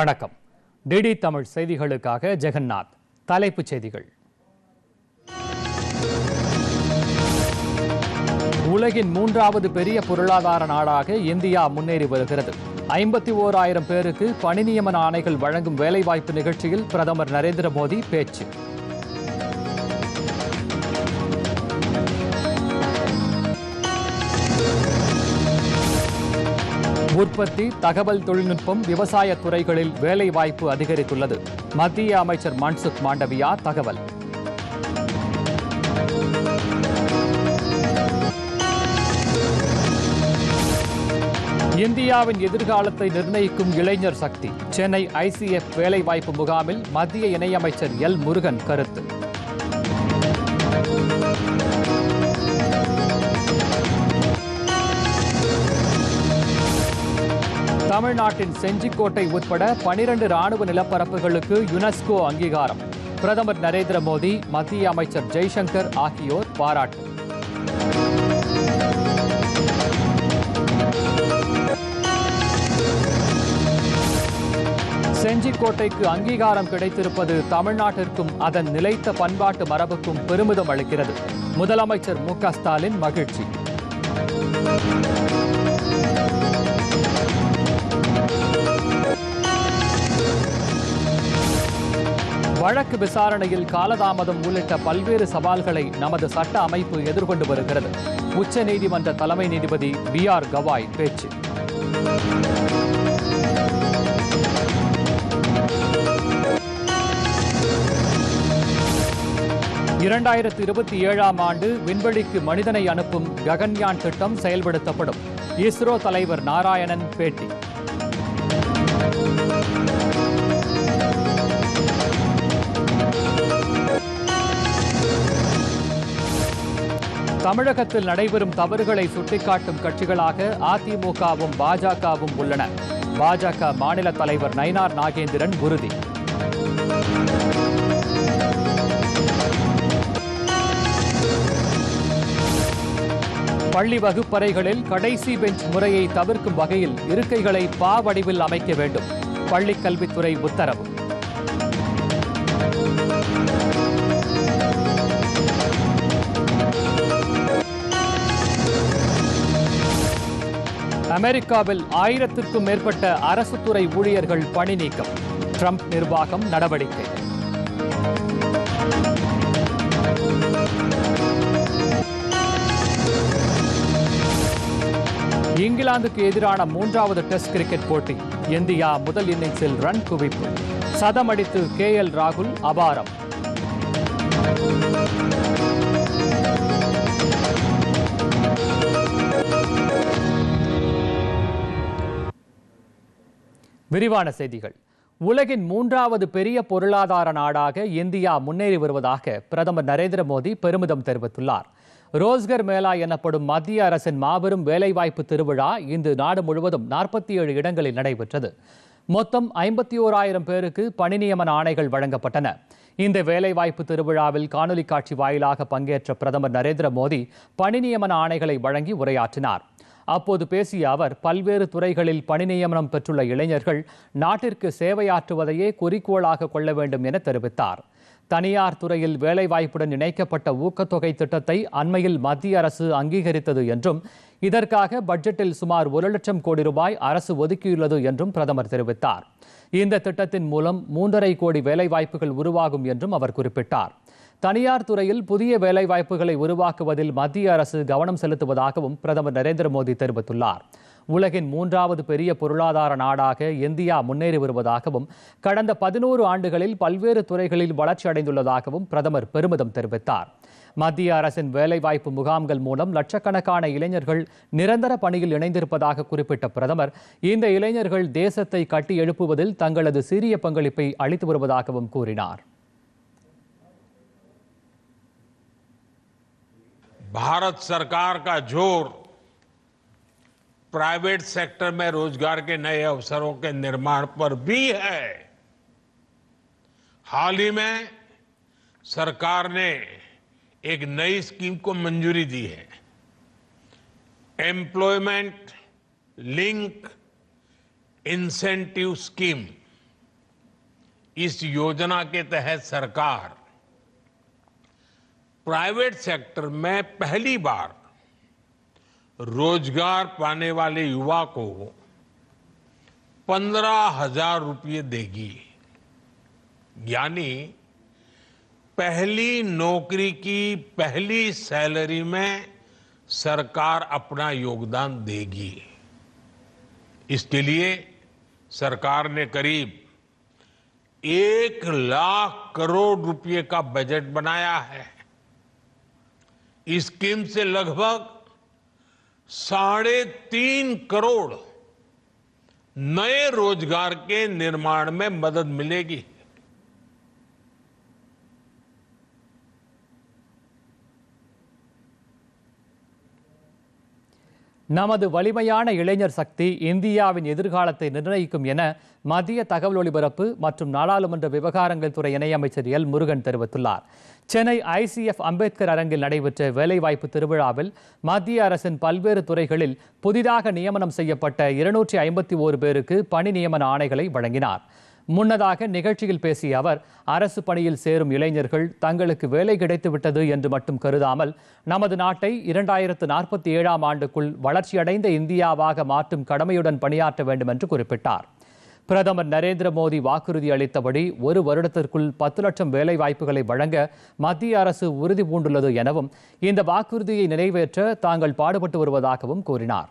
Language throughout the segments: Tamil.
வணக்கம். டிடி தமிழ் செய்திகளுக்காக ஜெகநாத். தலைப்புச் செய்திகள். உலகின் மூன்றாவது பெரிய பொருளாதார நாடாக இந்தியா முன்னேறி வருகிறது. ஐம்பத்தி ஓராயிரம் பேருக்கு பணி நியமன ஆணைகள் வழங்கும் வேலைவாய்ப்பு நிகழ்ச்சியில் பிரதமர் நரேந்திர மோடி பேச்சு. உற்பத்தி தகவல் தொழில்நுட்பம் விவசாய துறைகளில் வேலைவாய்ப்பு அதிகரித்துள்ளது. மத்திய அமைச்சர் மன்சுக் மாண்டவியா தகவல். இந்தியாவின் எதிர்காலத்தை நிர்ணயிக்கும் இளைஞர் சக்தி. சென்னை ஐசிஎஃப் வேலைவாய்ப்பு முகாமில் மத்திய இணையமைச்சர் எல் முருகன் கருத்து. தமிழ்நாட்டின் செஞ்சிக்கோட்டை உட்பட பனிரண்டு ராணுவ நிலப்பரப்புகளுக்கு யுனெஸ்கோ அங்கீகாரம். பிரதமர் நரேந்திர மோடி மத்திய அமைச்சர் ஜெய்சங்கர் ஆகியோர் பாராட்டு. செஞ்சிக்கோட்டைக்கு அங்கீகாரம் கிடைத்திருப்பது தமிழ்நாட்டிற்கும் அதன் நிலைத்த பண்பாட்டு மரபுக்கும் பெருமிதம் அளிக்கிறது. முதலமைச்சர் மு ஸ்டாலின் மகிழ்ச்சி. வழக்கு விசாரணையில் காலதாமதம் உள்ளிட்ட பல்வேறு சவால்களை நமது சட்ட அமைப்பு எதிர்கொண்டு வருகிறது. உச்ச நீதிமன்ற தலைமை நீதிபதி பி ஆர். கவாய் பேச்சு. இரண்டாயிரத்து இருபத்தி ஏழாம் ஆண்டு விண்வெளிக்கு மனிதனை அனுப்பும் ககன்யான் திட்டம் செயல்படுத்தப்படும். இஸ்ரோ தலைவர் நாராயணன் பேட்டி. தமிழகத்தில் நடைபெறும் தவறுகளை சுட்டிக்காட்டும் கட்சிகளாக அதிமுகவும் பாஜகவும் உள்ளன. பாஜக மாநில தலைவர் நயினார் நாகேந்திரன் உறுதி. பள்ளி வகுப்பறைகளில் கடைசி பெஞ்ச் முறையை தவிர்க்கும் வகையில் இருக்கைகளை பா வடிவில் அமைக்க வேண்டும். பள்ளிக் கல்வித்துறை உத்தரவு. அமெரிக்காவில் ஆயிரத்திற்கும் மேற்பட்ட அரசு துறை ஊழியர்கள் பணி நீக்கம். ட்ரம்ப் நிர்வாகம் நடவடிக்கை. இங்கிலாந்துக்கு எதிரான மூன்றாவது டெஸ்ட் கிரிக்கெட் போட்டி. இந்தியா முதல் இன்னிங்ஸில் ரன் குவிப்பு. சதமடித்து கே எல் ராகுல் அபாரம். விரிவான செய்திகள். உலகின் மூன்றாவது பெரிய பொருளாதார நாடாக இந்தியா முன்னேறி வருவதாக பிரதமர் நரேந்திர மோடி பெருமிதம் தெரிவித்துள்ளார். ரோஸ்கர் மேளா எனப்படும் மத்திய அரசின் மாபெரும் வேலைவாய்ப்பு திருவிழா இன்று நாடு முழுவதும் நாற்பத்தி ஏழு இடங்களில் நடைபெற்றது. மொத்தம் ஐம்பத்தி ஓராயிரம் பேருக்கு பணி நியமன ஆணைகள் வழங்கப்பட்டன. இந்த வேலைவாய்ப்பு திருவிழாவில் காணொலி காட்சி வாயிலாக பங்கேற்ற பிரதமர் நரேந்திர மோடி பணி நியமன ஆணைகளை வழங்கி உரையாற்றினார். அப்போது பேசிய அவர் பல்வேறு துறைகளில் பணி நியமனம் பெற்றுள்ள இளைஞர்கள் நாட்டிற்கு சேவையாற்றுவதையே குறிக்கோளாக கொள்ள வேண்டும் என தெரிவித்தார். தனியார் துறையில் வேலைவாய்ப்புடன் இணைக்கப்பட்ட ஊக்கத்தொகை திட்டத்தை அண்மையில் மத்திய அரசு அங்கீகரித்தது என்றும் இதற்காக பட்ஜெட்டில் சுமார் ஒரு லட்சம் கோடி ரூபாய் அரசு ஒதுக்கியுள்ளது என்றும் பிரதமர் தெரிவித்தார். இந்த திட்டத்தின் மூலம் மூன்றரை கோடி வேலைவாய்ப்புகள் உருவாகும் என்றும் அவர் குறிப்பிட்டார். தனியார் துறையில் புதிய வேலைவாய்ப்புகளை உருவாக்குவதில் மத்திய அரசு கவனம் செலுத்துவதாகவும் பிரதமர் நரேந்திர மோடி தெரிவித்துள்ளார். உலகின் மூன்றாவது பெரிய பொருளாதார நாடாக இந்தியா முன்னேறி வருவதாகவும் கடந்த பதினோரு ஆண்டுகளில் பல்வேறு துறைகளில் வளர்ச்சி அடைந்துள்ளதாகவும் பிரதமர் பெருமிதம் தெரிவித்தார். மத்திய அரசின் வேலைவாய்ப்பு முகாம்கள் மூலம் லட்சக்கணக்கான இளைஞர்கள் நிரந்தர பணியில் இணைந்திருப்பதாக குறிப்பிட்ட பிரதமர் இந்த இளைஞர்கள் தேசத்தை கட்டி எழுப்புவதில் தங்களது சிறிய பங்களிப்பை அளித்து வருவதாகவும் கூறினார். भारत सरकार का ज़ोर प्राइवेट सेक्टर में रोज़गार के नए अवसरों के निर्माण पर भी है। हाल ही में सरकार ने एक नई स्कीम को मंजूरी दी है। Employment link incentive scheme. इस योजना के तहत सरकार प्राइवेट सेक्टर में पहली बार रोज़गार पाने वाले युवा को पंद्रह हज़ार रुपये देगी। यानी पहली नौकरी की पहली सैलरी में सरकार अपना योगदान देगी। इसके लिए सरकार ने करीब एक लाख करोड़ रुपए का बजट बनाया है। इस स्कीम से लगभग साढ़े तीन करोड़ नए रोज़गार के निर्माण में मदद मिलेगी। நமது வலிமையான இளைஞர் சக்தி இந்தியாவின் எதிர்காலத்தை நிர்ணயிக்கும் என மத்திய தகவல் ஒலிபரப்பு மற்றும் நாடாளுமன்ற விவகாரங்கள் துறை இணையமைச்சர் எல். முருகன் தெரிவித்துள்ளார். சென்னை ஐசிஎஃப் அம்பேத்கர் அரங்கில் நடைபெற்ற வேலைவாய்ப்பு திருவிழாவில் மத்திய அரசின் பல்வேறு துறைகளில் புதிதாக நியமனம் செய்யப்பட்ட இருநூற்றி ஐம்பத்தி ஓரு பேருக்கு பணி நியமன ஆணைகளை வழங்கினார். முன்னதாக நிகழ்ச்சியில் பேசிய அவர் அரசு பணியில் சேரும் இளைஞர்கள் தங்களுக்கு வேலை கிடைத்துவிட்டது என்று மட்டும் கருதாமல் நமது நாட்டை இரண்டாயிரத்து நாற்பத்தி ஏழாம் ஆண்டுக்குள் வளர்ச்சியடைந்த இந்தியாவாக மாற்றும் கடமையுடன் பணியாற்ற வேண்டும் என்று குறிப்பிட்டார். பிரதமர் நரேந்திர மோடி வாக்குறுதி அளித்தபடி ஒரு வருடத்திற்குள் பத்து லட்சம் வேலை வாய்ப்புகளை வழங்க மத்திய அரசு உறுதி பூண்டுள்ளது எனவும் இந்த வாக்குறுதியை நிறைவேற்ற தாங்கள் பாடுபட்டு வருவதாகவும் கூறினார்.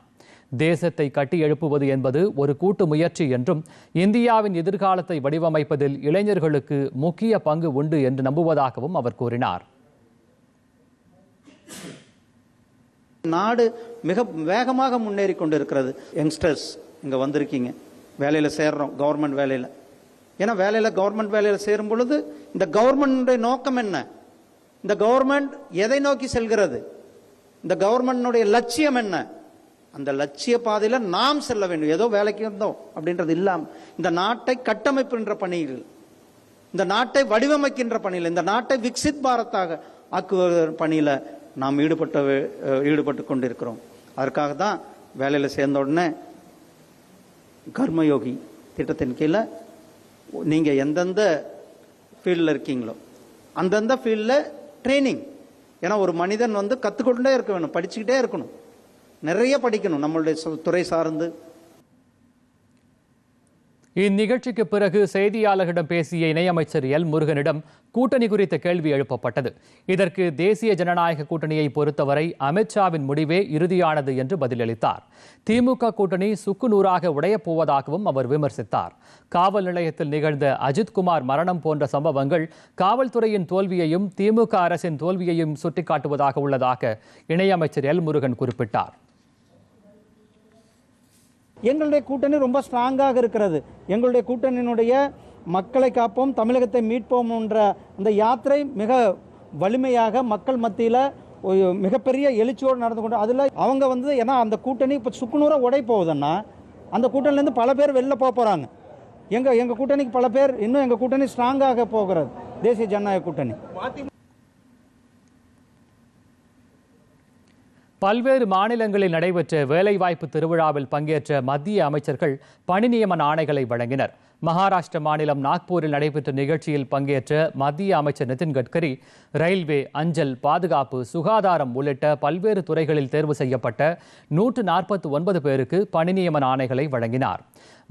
தேசத்தை கட்டி எழுப்புவது என்பது ஒரு கூட்டு முயற்சி என்றும் இந்தியாவின் எதிர்காலத்தை வடிவமைப்பதில் இளைஞர்களுக்கு முக்கிய பங்கு உண்டு என்று நம்புவதாகவும் அவர் கூறினார். நாடு மிக வேகமாக முன்னேறி கொண்டிருக்கிறது. யங்ஸ்டர்ஸ் இங்கே வந்திருக்கீங்க. வேலையில் சேர்றோம் கவர்மெண்ட் வேலையில். ஏன்னா வேலையில் கவர்மெண்ட் வேலையில் சேரும் பொழுது இந்த கவர்மெண்டுடைய நோக்கம் என்ன? இந்த கவர்மெண்ட் எதை நோக்கி செல்கிறது? இந்த கவர்மெண்டுடைய லட்சியம் என்ன? அந்த லட்சிய பாதையில் நாம் செல்ல வேண்டும். ஏதோ வேலைக்கு வந்தோம் அப்படின்றது இல்லாமல் இந்த நாட்டை கட்டமைப்புன்ற பணிகள் இந்த நாட்டை வடிவமைக்கின்ற பணியில் இந்த நாட்டை விக்சித் பாரத்தாக ஆக்குவதற்கு பணியில் நாம் ஈடுபட்ட ஈடுபட்டு கொண்டிருக்கிறோம். அதற்காக தான் வேலையில் சேர்ந்த உடனே கர்மயோகி திட்டத்தின் கீழே நீங்கள் எந்தெந்த ஃபீல்டில் இருக்கீங்களோ அந்தந்த ஃபீல்டில் ட்ரைனிங். ஏன்னா ஒரு மனிதன் வந்து கற்றுக்கொண்டே இருக்க வேணும் படிச்சுக்கிட்டே இருக்கணும். நிறைய படிக்கணும் நம்மளுடைய துறை சார்ந்து. இந்நிகழ்ச்சிக்கு பிறகு செய்தியாளர்களிடம் பேசிய இணையமைச்சர் எல். முருகனிடம் கூட்டணி குறித்த கேள்வி எழுப்பப்பட்டது. இதற்கு தேசிய ஜனநாயக கூட்டணியை பொறுத்தவரை அமித்ஷாவின் முடிவே இறுதியானது என்று பதிலளித்தார். திமுக கூட்டணி சுக்குநூறாக உடையப் போவதாகவும் அவர் விமர்சித்தார். காவல் நிலையத்தில் நிகழ்ந்த அஜித்குமார் மரணம் போன்ற சம்பவங்கள் காவல்துறையின் தோல்வியையும் திமுக அரசின் தோல்வியையும் சுட்டிக்காட்டுவதாக உள்ளதாக இணையமைச்சர் எல். முருகன் குறிப்பிட்டார். எங்களுடைய கூட்டணி ரொம்ப ஸ்ட்ராங்காக இருக்கிறது. எங்களுடைய கூட்டணியினுடைய மக்களை காப்போம் தமிழகத்தை மீட்போம்ன்ற அந்த யாத்திரை மிக வலிமையாக மக்கள் மத்தியில் மிகப்பெரிய எழுச்சியோடு நடந்து கொண்டு அதில் அவங்க வந்து ஏன்னா அந்த கூட்டணி இப்போ சுக்குநூறாக உடை போகுதுன்னா அந்த கூட்டணிலேருந்து பல பேர் வெளில போக போகிறாங்க எங்கள் எங்கள் கூட்டணிக்கு பல பேர் இன்னும் எங்கள் கூட்டணி ஸ்ட்ராங்காக போகிறது. தேசிய ஜனநாயக கூட்டணி. பல்வேறு மாநிலங்களில் நடைபெற்ற வேலைவாய்ப்பு திருவிழாவில் பங்கேற்ற மத்திய அமைச்சர்கள் பணி நியமன ஆணைகளை வழங்கினர். மகாராஷ்டிர மாநிலம் நாக்பூரில் நடைபெற்ற நிகழ்ச்சியில் பங்கேற்ற மத்திய அமைச்சர் நிதின் கட்கரி ரயில்வே அஞ்சல் பாதுகாப்பு சுகாதாரம் உள்ளிட்ட பல்வேறு துறைகளில் தேர்வு செய்யப்பட்ட நூற்று நாற்பத்தி ஒன்பது பேருக்கு பணி நியமன ஆணைகளை வழங்கினார்.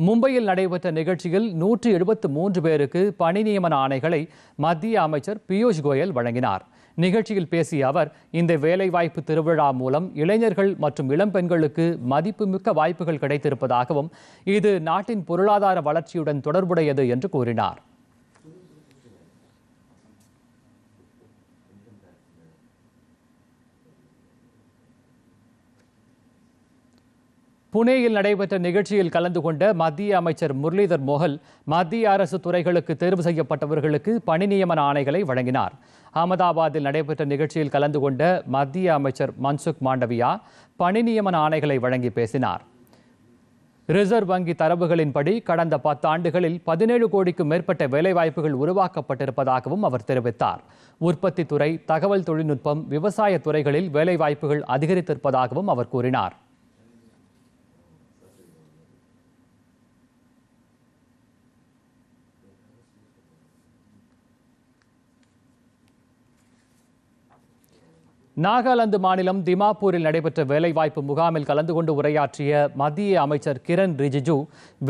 மும்பையில் நடைபெற்ற நிகழ்ச்சியில் நூற்று எழுபத்து மூன்று பேருக்கு பணி நியமன ஆணைகளை மத்திய அமைச்சர் பியூஷ் கோயல் வழங்கினார். நிகழ்ச்சியில் பேசிய அவர் இந்த வேலைவாய்ப்பு திருவிழா மூலம் இளைஞர்கள் மற்றும் இளம்பெண்களுக்கு மதிப்புமிக்க வாய்ப்புகள் கிடைத்திருப்பதாகவும் இது நாட்டின் பொருளாதார வளர்ச்சியுடன் தொடர்புடையது என்று கூறினார். புனேயில் நடைபெற்ற நிகழ்ச்சியில் கலந்து கொண்ட மத்திய அமைச்சர் முரளிதர் மோகல் மத்திய அரசு துறைகளுக்கு தேர்வு செய்யப்பட்டவர்களுக்கு பணி நியமன ஆணைகளை வழங்கினார். அகமதாபாத்தில் நடைபெற்ற நிகழ்ச்சியில் கலந்து கொண்ட மத்திய அமைச்சர் மன்சுக் மாண்டவியா பணி நியமன ஆணைகளை வழங்கி பேசினார். ரிசர்வ் வங்கி தரவுகளின்படி கடந்த பத்தாண்டுகளில் பதினேழு கோடிக்கும் மேற்பட்ட வேலைவாய்ப்புகள் உருவாக்கப்பட்டிருப்பதாகவும் அவர் தெரிவித்தார். உற்பத்தி துறை தகவல் தொழில்நுட்பம் விவசாய துறைகளில் வேலைவாய்ப்புகள் அதிகரித்திருப்பதாகவும் அவர் கூறினார். நாகாலாந்து மாநிலம் திமாப்பூரில் நடைபெற்ற வேலைவாய்ப்பு முகாமில் கலந்து கொண்டு உரையாற்றிய மத்திய அமைச்சர் கிரண் ரிஜிஜு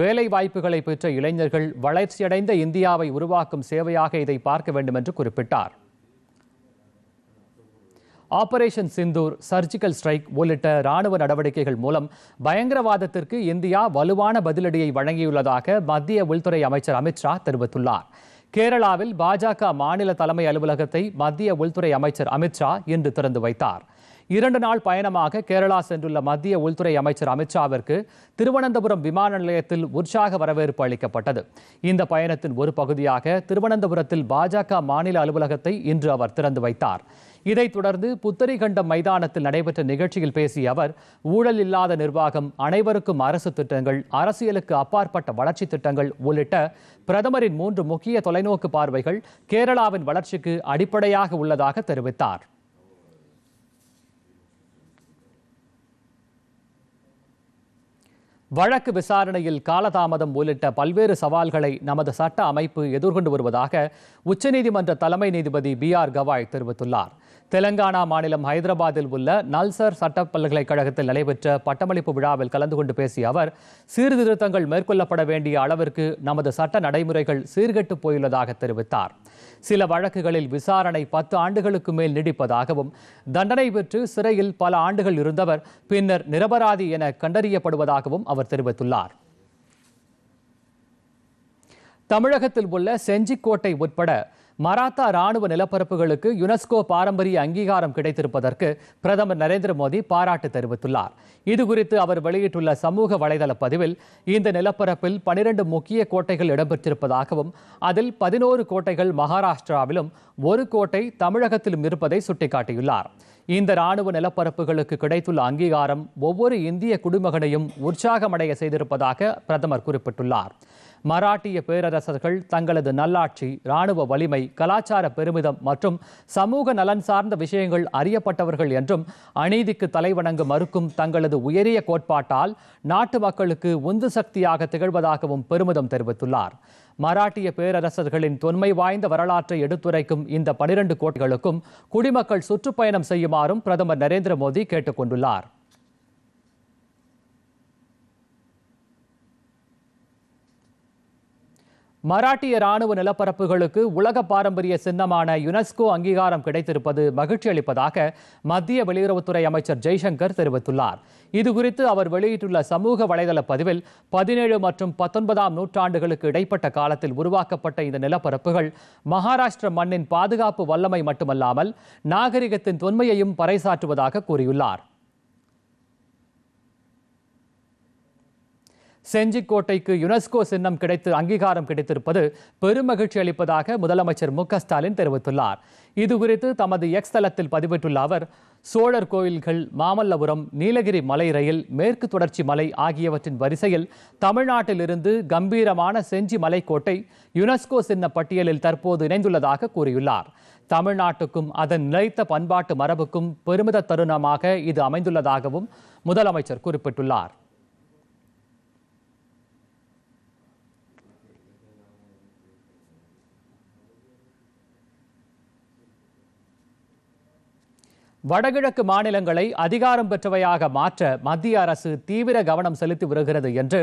வேலைவாய்ப்புகளை பெற்ற இளைஞர்கள் வளர்ச்சியடைந்த இந்தியாவை உருவாக்கும் சேவையாக இதை பார்க்க வேண்டும் என்று குறிப்பிட்டார். ஆபரேஷன் சிந்தூர் சர்ஜிக்கல் ஸ்ட்ரைக் உள்ளிட்ட ராணுவ நடவடிக்கைகள் மூலம் பயங்கரவாதத்திற்கு இந்தியா வலுவான பதிலடியை வழங்கியுள்ளதாக மத்திய உள்துறை அமைச்சர் அமித்ஷா தெரிவித்துள்ளார். கேரளாவில் பாஜக மாநில தலைமை அலுவலகத்தை மத்திய உள்துறை அமைச்சர் அமித்ஷா இன்று திறந்து வைத்தார். இரண்டு நாள் பயணமாக கேரளா சென்றுள்ள மத்திய உள்துறை அமைச்சர் அமித்ஷாவிற்கு திருவனந்தபுரம் விமான நிலையத்தில் உற்சாக வரவேற்பு அளிக்கப்பட்டது. இந்த பயணத்தின் ஒரு பகுதியாக திருவனந்தபுரத்தில் பாஜக மாநில அலுவலகத்தை இன்று அவர் திறந்து வைத்தார். இதைத் தொடர்ந்து புத்தரிகண்டம் மைதானத்தில் நடைபெற்ற நிகழ்ச்சியில் பேசிய அவர் ஊழல் இல்லாத நிர்வாகம் அனைவருக்கும் அரசு திட்டங்கள் அரசியலுக்கு அப்பாற்பட்ட வளர்ச்சி திட்டங்கள் உள்ளிட்ட பிரதமரின் மூன்று முக்கிய தொலைநோக்கு பார்வைகள் கேரளாவின் வளர்ச்சிக்கு அடிப்படையாக உள்ளதாக தெரிவித்தார். வழக்கு விசாரணையில் காலதாமதம் உள்ளிட்ட பல்வேறு சவால்களை நமது சட்ட அமைப்பு எதிர்கொண்டு வருவதாக உச்சநீதிமன்ற தலைமை நீதிபதி பி ஆர் கவாய் தெரிவித்துள்ளார். தெலங்கானா மாநிலம் ஹைதராபாத்தில் உள்ள நல்சர் சட்ட பல்கலைக்கழகத்தில் நடைபெற்ற பட்டமளிப்பு விழாவில் கலந்து கொண்டு பேசிய அவர் சீர்திருத்தங்கள் மேற்கொள்ளப்பட வேண்டிய அளவிற்கு நமது சட்ட நடைமுறைகள் சீர்கெட்டு போயுள்ளதாக தெரிவித்தார். சில வழக்குகளில் விசாரணை பத்து ஆண்டுகளுக்கு மேல் நீடிப்பதாகவும் தண்டனை பெற்று சிறையில் பல ஆண்டுகள் இருந்தவர் பின்னர் நிரபராதி என கண்டறியப்படுவதாகவும் அவர் தெரிவித்துள்ளார். தமிழகத்தில் உள்ள செஞ்சிக்கோட்டை உட்பட மராத்தா ராணுவ நிலப்பரப்புகளுக்கு யுனெஸ்கோ பாரம்பரிய அங்கீகாரம் கிடைத்திருப்பதற்கு பிரதமர் நரேந்திர மோடி பாராட்டு தெரிவித்துள்ளார். இதுகுறித்து அவர் வெளியிட்டுள்ள சமூக வலைதள பதிவில் இந்த நிலப்பரப்பில் பனிரெண்டு முக்கிய கோட்டைகள் இடம்பெற்றிருப்பதாகவும் அதில் பதினோரு கோட்டைகள் மகாராஷ்டிராவிலும் ஒரு கோட்டை தமிழகத்திலும் இருப்பதை சுட்டிக்காட்டியுள்ளார். இந்த ராணுவ நிலப்பரப்புகளுக்கு கிடைத்துள்ள அங்கீகாரம் ஒவ்வொரு இந்திய குடிமகனையும் உற்சாகமடைய செய்திருப்பதாக பிரதமர் குறிப்பிட்டுள்ளார். மராட்டிய பேரரசர்கள் தங்களது நல்லாட்சி ராணுவ வலிமை கலாச்சார பெருமிதம் மற்றும் சமூக நலன் சார்ந்த விஷயங்கள் அறியப்பட்டவர்கள் என்றும் அநீதிக்கு தலைவணங்க மறுக்கும் தங்களது உயரிய கோட்பாட்டால் நாட்டு மக்களுக்கு உந்து சக்தியாக திகழ்வதாகவும் பெருமிதம் தெரிவித்துள்ளார். மராட்டிய பேரரசர்களின் தொன்மை வாய்ந்த வரலாற்றை எடுத்துரைக்கும் இந்த பனிரெண்டு கோட்டைகளுக்கும் குடிமக்கள் சுற்றுப்பயணம் செய்யுமாறும் பிரதமர் நரேந்திர மோடி கேட்டுக் கொண்டுள்ளார் மராட்டிய ராணுவ நிலப்பரப்புகளுக்கு உலக பாரம்பரிய சின்னமான யுனெஸ்கோ அங்கீகாரம் கிடைத்திருப்பது மகிழ்ச்சி அளிப்பதாக மத்திய வெளியுறவுத்துறை அமைச்சர் ஜெய்சங்கர் தெரிவித்துள்ளார். இதுகுறித்து அவர் வெளியிட்டுள்ள சமூக வலைதள பதிவில் பதினேழு மற்றும் பத்தொன்பதாம் நூற்றாண்டுகளுக்கு இடைப்பட்ட காலத்தில் உருவாக்கப்பட்ட இந்த நிலப்பரப்புகள் மகாராஷ்டிர மண்ணின் பாதுகாப்பு வல்லமை மட்டுமல்லாமல் நாகரிகத்தின் தொன்மையையும் பறைசாற்றுவதாக கூறியுள்ளார். செஞ்சிக்கோட்டைக்கு யுனெஸ்கோ சின்னம் கிடைத்து அங்கீகாரம் கிடைத்திருப்பது பெருமகிழ்ச்சி அளிப்பதாக முதலமைச்சர் மு ஸ்டாலின் தெரிவித்துள்ளார். இதுகுறித்து தமது எக்ஸ் தளத்தில் பதிவிட்டுள்ள அவர் சோழர் கோயில்கள் மாமல்லபுரம் நீலகிரி மலை ரயில் மேற்கு தொடர்ச்சி மலை ஆகியவற்றின் வரிசையில் தமிழ்நாட்டிலிருந்து கம்பீரமான செஞ்சி மலைக்கோட்டை யுனெஸ்கோ சின்ன பட்டியலில் தற்போது இணைந்துள்ளதாக கூறியுள்ளார். தமிழ்நாட்டுக்கும் அதன் நிலைத்த பண்பாட்டு மரபுக்கும் பெருமித தருணமாக இது அமைந்துள்ளதாகவும் முதலமைச்சர் குறிப்பிட்டுள்ளார். வடகிழக்கு மாநிலங்களை அதிகாரம் பெற்றவையாக மாற்ற மத்திய அரசு தீவிர கவனம் செலுத்தி வருகிறது என்று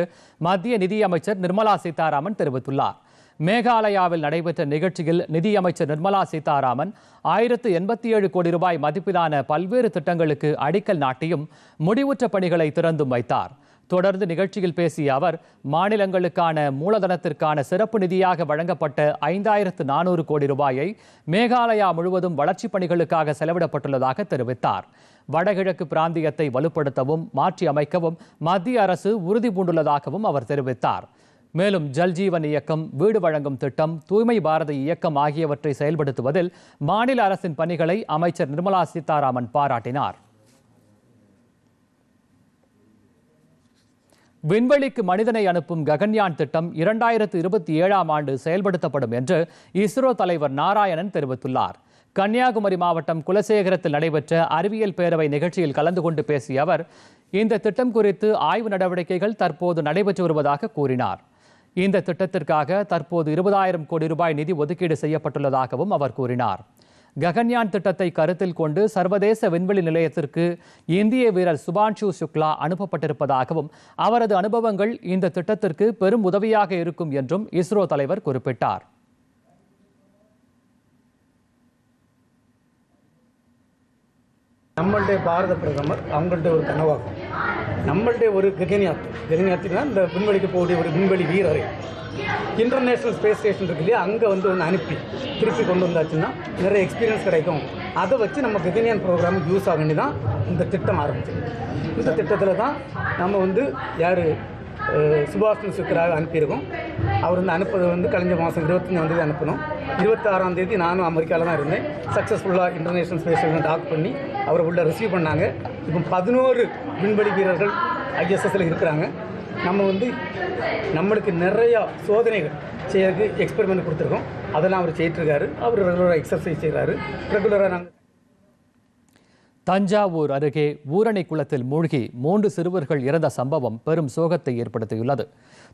மத்திய நிதியமைச்சர் நிர்மலா சீதாராமன் தெரிவித்துள்ளார். மேகாலயாவில் நடைபெற்ற நிகழ்ச்சியில் நிதியமைச்சர் நிர்மலா சீதாராமன் ஆயிரத்து எண்பத்தி ஏழு கோடி ரூபாய் மதிப்பிலான பல்வேறு திட்டங்களுக்கு அடிக்கல் நாட்டியும் முடிவுற்ற பணிகளை திறந்தும் வைத்தார். தொடர்ந்து நிகழ்ச்சியில் பேசிய அவர் மாநிலங்களுக்கான மூலதனத்திற்கான சிறப்பு நிதியாக வழங்கப்பட்ட ஐந்தாயிரத்து நானூறு கோடி ரூபாயை மேகாலயா முழுவதும் வளர்ச்சிப் பணிகளுக்காக செலவிடப்பட்டுள்ளதாக தெரிவித்தார். வடகிழக்கு பிராந்தியத்தை வலுப்படுத்தவும் மாற்றி அமைக்கவும் மத்திய அரசு உறுதி பூண்டுள்ளதாகவும் அவர் தெரிவித்தார். மேலும் ஜல்ஜீவன் இயக்கம் வீடு வழங்கும் திட்டம் தூய்மை பாரத இயக்கம் ஆகியவற்றை செயல்படுத்துவதில் மாநில அரசின் பணிகளை அமைச்சர் நிர்மலா சீதாராமன் பாராட்டினார். விண்வெளிக்கு மனிதனை அனுப்பும் ககன்யான் திட்டம் இரண்டாயிரத்து இருபத்தி ஏழாம் ஆண்டு செயல்படுத்தப்படும் என்று இஸ்ரோ தலைவர் நாராயணன் தெரிவித்துள்ளார். கன்னியாகுமரி மாவட்டம் குலசேகரத்தில் நடைபெற்ற அறிவியல் பேரவை நிகழ்ச்சியில் கலந்து கொண்டு பேசிய அவர் இந்த திட்டம் குறித்து ஆய்வு நடவடிக்கைகள் தற்போது நடைபெற்று வருவதாக கூறினார். இந்த திட்டத்திற்காக தற்போது இருபதாயிரம் கோடி ரூபாய் நிதி ஒதுக்கீடு செய்யப்பட்டுள்ளதாகவும் அவர் கூறினார். ககன்யான் திட்டத்தை கருத்தில் கொண்டு சர்வதேச விண்வெளி நிலையத்திற்கு இந்திய வீரர் சுபான்ஷு சுக்லா அனுப்பப்பட்டிருப்பதாகவும் அவரது அனுபவங்கள் இந்த திட்டத்திற்கு பெரும் உதவியாக இருக்கும் என்றும் இஸ்ரோ தலைவர் குறிப்பிட்டார். நம்மளுடைய பாரத பிரதமர் அவங்கள்ட்ட ஒரு கனவாகும். நம்மள்ட்ட ஒரு ககன்யாத் ககன்யாத்னா இந்த விண்வெளிக்கு போகக்கூடிய ஒரு விண்வெளி வீரரை. இன்டர்நேஷ்னல் ஸ்பேஸ் ஸ்டேஷன் இருக்கு இல்லையா? அங்கே வந்து ஒன்று அனுப்பி திருப்பி கொண்டு வந்தாச்சுன்னா நிறைய எக்ஸ்பீரியன்ஸ் கிடைக்கும். அதை வச்சு நம்ம ககன்யான் ப்ரோக்ராமுக்கு யூஸ் ஆக வேண்டி தான் இந்த திட்டம் ஆரம்பிச்சது. இந்த திட்டத்தில் தான் நம்ம வந்து யார் சுபாஷ் சுக்கராக அனுப்பியிருக்கோம். அவர் வந்து அனுப்புறது வந்து கழிஞ்ச மாதம் இருபத்தஞ்சாம் தேதி அனுப்பணும். இருபத்தாறாம் தேதி நானும் அமெரிக்காவில் தான் இருந்தேன். சக்ஸஸ்ஃபுல்லாக இன்டர்நேஷ்னல் ஸ்பேஸ் ஸ்டேஷன் டாக் பண்ணி அவரை உள்ளே ரிசீவ் பண்ணாங்க. இப்போ பதினோரு விண்வெளி வீரர்கள் ஐஎஸ்எஸ்ல இருக்கிறாங்க. நம்ம வந்து நம்மளுக்கு நிறையா சோதனைகள் செய்யறதுக்கு எக்ஸ்பெரிமெண்ட் கொடுத்துருக்கோம். அதெல்லாம் அவர் செய்யிட்டுருக்காரு. அவர் ரெகுலராக எக்ஸசைஸ் செய்கிறாரு ரெகுலராக நாங்கள் தஞ்சாவூர் அருகே ஊரணி குளத்தில் மூழ்கி மூன்று சிறுவர்கள் இறந்த சம்பவம் பெரும் சோகத்தை ஏற்படுத்தியுள்ளது.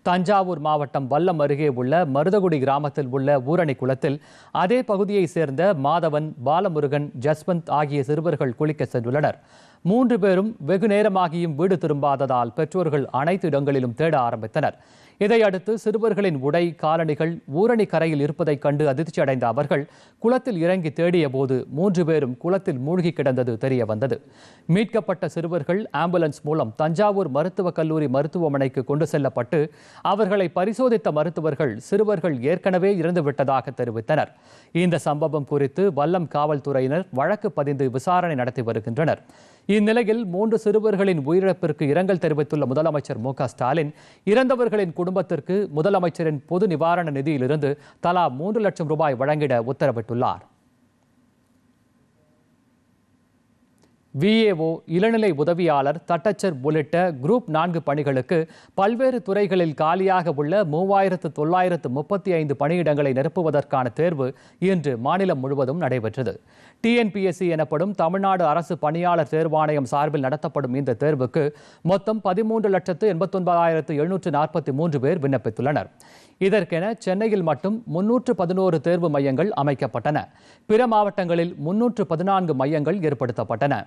தஞ்சாவூர் மாவட்டம் வல்லம் அருகே உள்ள மருதகுடி கிராமத்தில் உள்ள ஊரணி குளத்தில் அதே பகுதியைச் சேர்ந்த மாதவன் பாலமுருகன் ஜஸ்வந்த் ஆகிய சிறுவர்கள் குளிக்க சென்றுள்ளனர். மூன்று பேரும் வெகு நேரமாகியும் வீடு திரும்பாததால் பெற்றோர்கள் அனைத்து இடங்களிலும் தேட ஆரம்பித்தனர். இதையடுத்து சிறுவர்களின் உடை காலணிகள் ஊரணி கரையில் இருப்பதைக் கண்டு அதிர்ச்சி அடைந்த அவர்கள் குளத்தில் இறங்கி தேடிய போது மூன்று பேரும் குளத்தில் மூழ்கி கிடந்தது தெரிய வந்தது மீட்கப்பட்ட சிறுவர்கள் ஆம்புலன்ஸ் மூலம் தஞ்சாவூர் மருத்துவக் கல்லூரி மருத்துவமனைக்கு கொண்டு செல்லப்பட்டு அவர்களை பரிசோதித்த மருத்துவர்கள் சிறுவர்கள் ஏற்கனவே இறந்துவிட்டதாக தெரிவித்தனர். இந்த சம்பவம் குறித்து வல்லம் காவல்துறையினர் வழக்கு பதிந்து விசாரணை நடத்தி வருகின்றனர். இந்நிலையில் மூன்று சிறுவர்களின் உயிரிழப்பிற்கு இரங்கல் தெரிவித்துள்ள முதலமைச்சர் மு ஸ்டாலின் இறந்தவர்களின் குடும்பத்திற்கு முதலமைச்சரின் பொது நிவாரண நிதியிலிருந்து தலா மூன்று லட்சம் ரூபாய் வழங்கிட உத்தரவிட்டுள்ளார். விஏஓ இளநிலை உதவியாளர் தட்டச்சர் உள்ளிட்ட குரூப் நான்கு பணிகளுக்கு பல்வேறு துறைகளில் காலியாக உள்ள மூவாயிரத்து தொள்ளாயிரத்து முப்பத்தி ஐந்து பணியிடங்களை நிரப்புவதற்கான தேர்வு இன்று மாநிலம் முழுவதும் நடைபெற்றது. டிஎன்பிஎஸ்சி எனப்படும் தமிழ்நாடு அரசு பணியாளர் தேர்வாணையம் சார்பில் நடத்தப்படும் இந்த தேர்வுக்கு மொத்தம் பதிமூன்று லட்சத்து எண்பத்தொன்பதாயிரத்து எழுநூற்று நாற்பத்தி மூன்று பேர் விண்ணப்பித்துள்ளனர். இதற்கென சென்னையில் மட்டும் முன்னூற்று பதினோரு தேர்வு மையங்கள் அமைக்கப்பட்டன. பிற மாவட்டங்களில் முன்னூற்று பதினான்கு மையங்கள் ஏற்படுத்தப்பட்டன.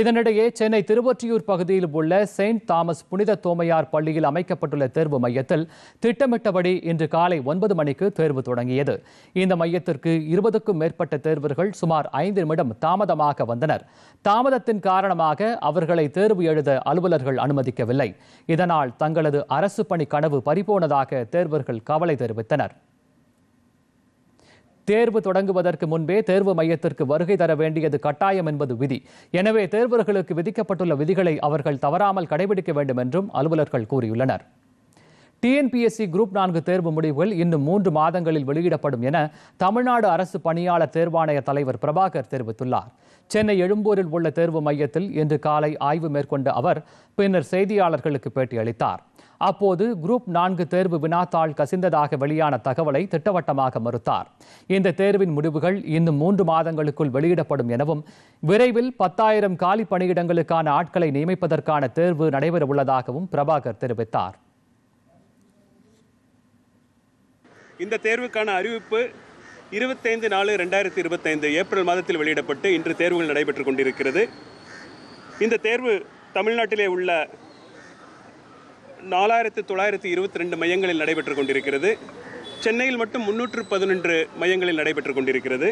இதனிடையே சென்னை திருவொற்றியூர் பகுதியில் உள்ள செயின்ட் தாமஸ் புனித தோமையார் பள்ளியில் அமைக்கப்பட்டுள்ள தேர்வு மையத்தில் திட்டமிட்டபடி இன்று காலை ஒன்பது மணிக்கு தேர்வு தொடங்கியது. இந்த மையத்திற்கு இருபதுக்கும் மேற்பட்ட தேர்வர்கள் சுமார் ஐந்து நிமிடம் தாமதமாக வந்தனர். தாமதத்தின் காரணமாக அவர்களை தேர்வு எழுத அலுவலர்கள் அனுமதிக்கவில்லை. இதனால் தங்களது அரசு பணி கனவு பறிபோனதாக தேர்வர்கள் கவலை தெரிவித்தனர். தேர்வு தொடங்குவதற்கு முன்பே தேர்வு மையத்திற்கு வருகை தர வேண்டியது கட்டாயம் என்பது விதி. எனவே தேர்வர்களுக்கு விதிக்கப்பட்டுள்ள விதிகளை அவர்கள் தவறாமல் கடைபிடிக்க வேண்டும் என்றும் அலுவலர்கள் கூறியுள்ளனர். டிஎன்பிஎஸ்சி குரூப் நான்கு தேர்வு முடிவுகள் இன்னும் மூன்று மாதங்களில் வெளியிடப்படும் என தமிழ்நாடு அரசு பணியாளர் தேர்வாணைய தலைவர் பிரபாகர் தெரிவித்துள்ளார். சென்னை எழும்பூரில் உள்ள தேர்வு மையத்தில் இன்று காலை ஆய்வு மேற்கொண்ட அவர் பின்னர் செய்தியாளர்களுக்கு பேட்டியளித்தார். அப்போது குரூப் நான்கு தேர்வு வினாத்தாள் கசிந்ததாக வெளியான தகவலை திட்டவட்டமாக மறுத்தார். இந்த தேர்வின் முடிவுகள் இன்னும் மூன்று மாதங்களுக்குள் வெளியிடப்படும் எனவும் விரைவில் பத்தாயிரம் காலி பணியிடங்களுக்கான ஆட்களை நியமிப்பதற்கான தேர்வு நடைபெறவுள்ளதாகவும் பிரபாகர் தெரிவித்தார். இந்த தேர்வுக்கான அறிவிப்பு இருபத்தைந்து நாலு ரெண்டாயிரத்தி இருபத்தைந்து ஏப்ரல் மாதத்தில் வெளியிடப்பட்டு இன்று தேர்வுகள் நடைபெற்றுக் கொண்டிருக்கிறது. இந்த தேர்வு தமிழ்நாட்டிலே உள்ள நாலாயிரத்து தொள்ளாயிரத்து இருபத்தி ரெண்டு மையங்களில் நடைபெற்று கொண்டிருக்கிறது. சென்னையில் மட்டும் முன்னூற்று பதினொன்று மையங்களில் நடைபெற்றுக் கொண்டிருக்கிறது.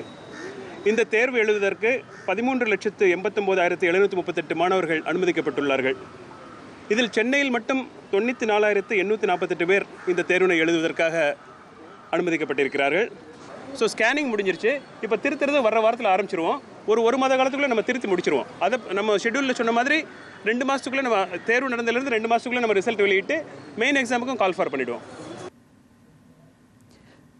இந்த தேர்வு எழுதுவதற்கு பதிமூன்று லட்சத்து எண்பத்தொம்போதாயிரத்து எழுநூற்றி முப்பத்தெட்டு மாணவர்கள் அனுமதிக்கப்பட்டுள்ளார்கள். இதில் சென்னையில் மட்டும் தொண்ணூற்றி நாலாயிரத்து எண்ணூற்றி நாற்பத்தெட்டு பேர் இந்த தேர்வினை எழுதுவதற்காக அனுமதிக்கப்பட்டிருக்கிறார்கள். ஸோ ஸ்கேனிங் முடிஞ்சிருச்சு. இப்போ திருத்துறது வர வாரத்தில் ஆரம்பிச்சிருவோம். ஒரு ஒரு மாத காலத்துக்குள்ளே நம்ம திருத்தி முடிச்சிருவோம். அதை நம்ம ஷெட்யூலில் சொன்ன மாதிரி ரெண்டு மாதத்துக்குள்ளே நம்ம தேர்வு நடந்ததுலேருந்து ரெண்டு மாதத்துக்குள்ளே நம்ம ரிசல்ட் வெளியிட்டு மெயின் எக்ஸாமுக்கும் கால்ஃபார் பண்ணிவிடுவோம்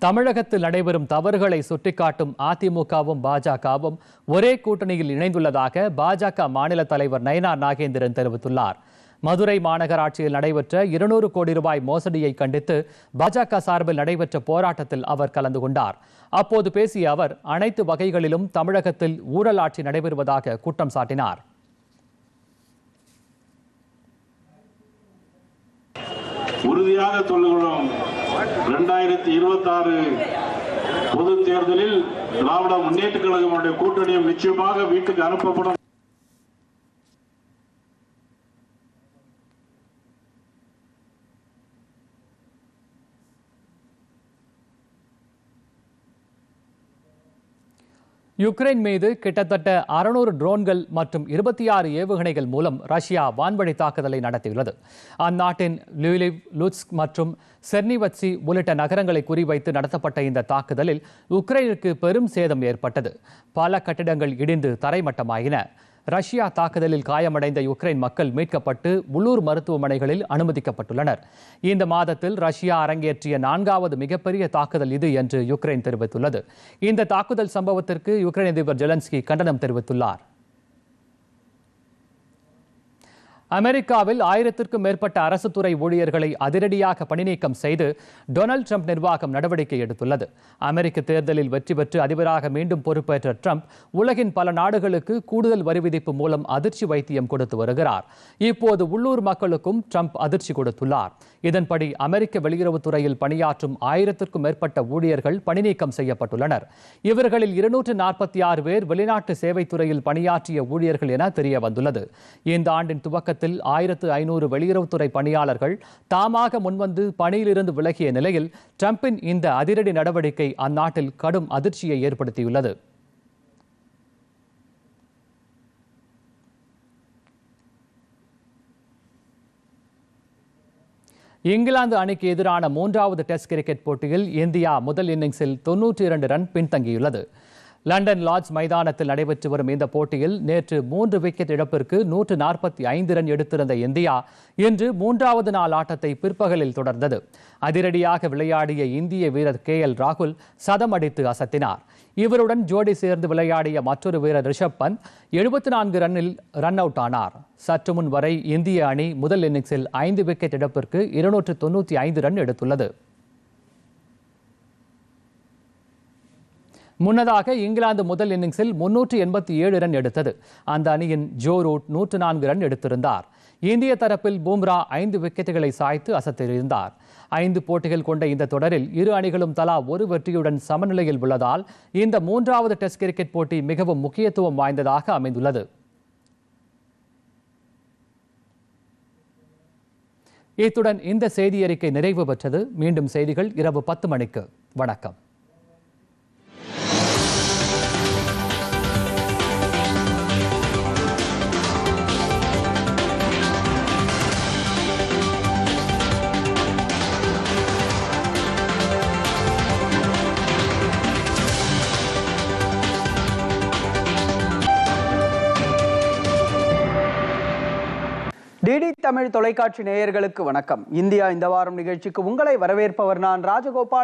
தமிழகத்தில் நடைபெறும் தவறுகளை சுட்டிக்காட்டும் அதிமுகவும் பாஜகவும் ஒரே கூட்டணியில் இணைந்துள்ளதாக பாஜக மாநில தலைவர் நயனார் நாகேந்திரன் தெரிவித்துள்ளார். மதுரை மாநகராட்சியில் நடைபெற்ற இருநூறு கோடி ரூபாய் மோசடியை கண்டித்து பாஜக சார்பில் நடைபெற்ற போராட்டத்தில் அவர் கலந்து கொண்டார். அப்போது பேசிய அவர் அனைத்து வகைகளிலும் தமிழகத்தில் ஊழல் ஆட்சி நடைபெறுவதாக குற்றம் சாட்டினார். உறுதியாக சொல்லுகிறோம். இரண்டாயிரத்தி இருபத்தி ஆறு பொது தேர்தலில் திராவிட முன்னேற்ற கழகமுடைய கூட்டணியும் நிச்சயமாக வீட்டுக்கு அனுப்பப்படும். யுக்ரைன் மீது கிட்டத்தட்ட அறுநூறு ட்ரோன்கள் மற்றும் இருபத்தி ஆறு ஏவுகணைகள் மூலம் ரஷ்யா வான்வழி தாக்குதலை நடத்தியுள்ளது. அந்நாட்டின் லியூலிவ் லுட்ஸ்க் மற்றும் செர்னிவட்சி உள்ளிட்ட நகரங்களை குறிவைத்து நடத்தப்பட்ட இந்த தாக்குதலில் உக்ரைனுக்கு பெரும் சேதம் ஏற்பட்டது. பல கட்டிடங்கள் இடிந்து தரைமட்டமாயின. ரஷ்யா தாக்குதலில் காயமடைந்த யுக்ரைன் மக்கள் மீட்கப்பட்டு உள்ளூர் மருத்துவமனைகளில் அனுமதிக்கப்பட்டுள்ளனர். இந்த மாதத்தில் ரஷ்யா அரங்கேற்றிய நான்காவது மிகப்பெரிய தாக்குதல் இது என்று யுக்ரைன் தெரிவித்துள்ளது. இந்த தாக்குதல் சம்பவத்திற்கு யுக்ரைன் அதிபர் ஜெலன்ஸ்கி கண்டனம் தெரிவித்துள்ளார். அமெரிக்காவில் ஆயிரத்திற்கும் மேற்பட்ட அரசு துறை ஊழியர்களை அதிரடியாக பணிநீக்கம் செய்து டொனால்டு ட்ரம்ப் நிர்வாகம் நடவடிக்கை எடுத்துள்ளது. அமெரிக்க தேர்தலில் வெற்றி பெற்று அதிபராக மீண்டும் பொறுப்பேற்ற ட்ரம்ப் உலகின் பல நாடுகளுக்கு கூடுதல் வரி விதிப்பு மூலம் அதிர்ச்சி வைத்தியம் கொடுத்து வருகிறார். இப்போது உள்ளூர் மக்களுக்கும் ட்ரம்ப் அதிர்ச்சி கொடுத்துள்ளார். இதன்படி அமெரிக்க வெளியுறவுத்துறையில் பணியாற்றும் ஆயிரத்திற்கும் மேற்பட்ட ஊழியர்கள் பணிநீக்கம் செய்யப்பட்டுள்ளனர். இவர்களில் இருநூற்று நாற்பத்தி ஆறு பேர் வெளிநாட்டு சேவைத்துறையில் பணியாற்றிய ஊழியர்கள் என தெரிய வந்துள்ளது இந்த ஆண்டின் துவக்கத்தில் ஆயிரத்து ஐநூறு வெளியுறவுத்துறை பணியாளர்கள் தாமாக முன்வந்து பணியிலிருந்து விலகிய நிலையில் டிரம்பின் இந்த அதிரடி நடவடிக்கை அந்நாட்டில் கடும் அதிர்ச்சியை ஏற்படுத்தியுள்ளது. இங்கிலாந்து அணிக்கு எதிரான மூன்றாவது டெஸ்ட் கிரிக்கெட் போட்டியில் இந்தியா முதல் இன்னிங்ஸில் தொன்னூற்றி இரண்டு ரன் பின்தங்கியுள்ளது. லண்டன் லார்ட்ஸ் மைதானத்தில் நடைபெற்று வரும் இந்த போட்டியில் நேற்று மூன்று விக்கெட் இழப்பிற்கு நூற்று நாற்பத்தி ஐந்து ரன் எடுத்திருந்த இந்தியா இன்று மூன்றாவது நாள் ஆட்டத்தை பிற்பகலில் தொடர்ந்தது. அதிரடியாக விளையாடிய இந்திய வீரர் கே எல் ராகுல் சதம் அடித்து அசத்தினார். இவருடன் ஜோடி சேர்ந்து விளையாடிய மற்றொரு வீரர் ரிஷப் பந்த் எழுபத்தி நான்கு ரன்னில் ரன் அவுட் ஆனார். சற்று முன் வரை இந்திய அணி முதல் இன்னிங்ஸில் ஐந்து விக்கெட் இழப்பிற்கு இருநூற்று தொன்னூற்றி ஐந்து ரன் எடுத்துள்ளது. முன்னதாக இங்கிலாந்து முதல் இன்னிங்ஸில் முன்னூற்று எண்பத்தி ஏழு ரன் எடுத்தது. அந்த அணியின் ஜோ ரூட் நூற்று நான்கு ரன் எடுத்திருந்தார். இந்திய தரப்பில் பூம்ரா ஐந்து விக்கெட்டுகளை சாய்த்து அசத்திருந்தார். ஐந்து போட்டிகள் கொண்ட இந்த தொடரில் இரு அணிகளும் தலா ஒரு வெற்றியுடன் சமநிலையில் உள்ளதால் இந்த மூன்றாவது டெஸ்ட் கிரிக்கெட் போட்டி மிகவும் முக்கியத்துவம் வாய்ந்ததாக அமைந்துள்ளது. இத்துடன் இந்த செய்தி அறிக்கை நிறைவு பெற்றது. மீண்டும் செய்திகள் இரவு பத்து மணிக்கு. வணக்கம். டிடி தமிழ் தொலைக்காட்சி நேயர்களுக்கு வணக்கம். இந்தியா இந்த வாரம் நிகழ்ச்சிக்கு உங்களை வரவேற்பவர் நான் ராஜகோபாலன்